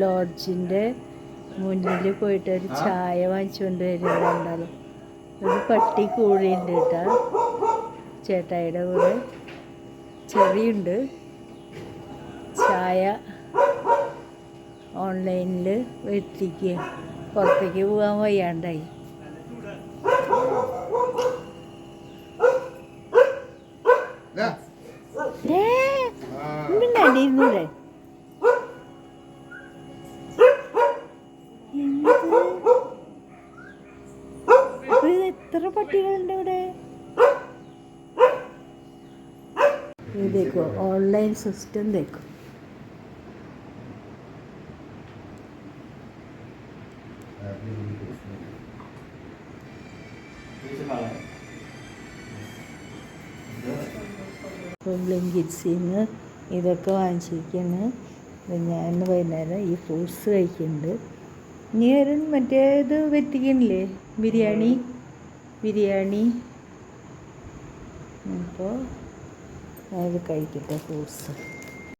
ലോഡ്ജിന്റെ മുന്നിൽ പോയിട്ട് ഒരു ചായ വാങ്ങിച്ചുകൊണ്ട് വരുന്നുണ്ടാലും ഒരു പട്ടി കോഴിയുണ്ട് കേട്ടോ. ചേട്ടായിയുടെ കൂടെ. ചെറിയുണ്ട്. ചായ ഓൺലൈനിൽ എത്തിക്കുക പുറത്തേക്ക് പോകാൻ വയ്യാണ്ടായി. പിന്നെ അടിയിരുന്നൂടെ പട്ടികളുണ്ട് ഇവിടെ ये देखो ऑनलाइन सिस्टम देखो ഇപ്പം ബ്ലിങ്കിറ്റ്സിൽ നിന്ന് ഇതൊക്കെ വാങ്ങിച്ചിരിക്കുന്നു ഞാൻ വൈകുന്നേരം ഈ ഫ്രൂട്ട്സ് കഴിക്കുന്നുണ്ട് ഇനി ഒരു മറ്റേത് വെത്തിക്കണില്ലേ ബിരിയാണി ബിരിയാണി. അപ്പോൾ ഞാനിത് കഴിക്കട്ടെ ഫ്രൂട്ട്സ്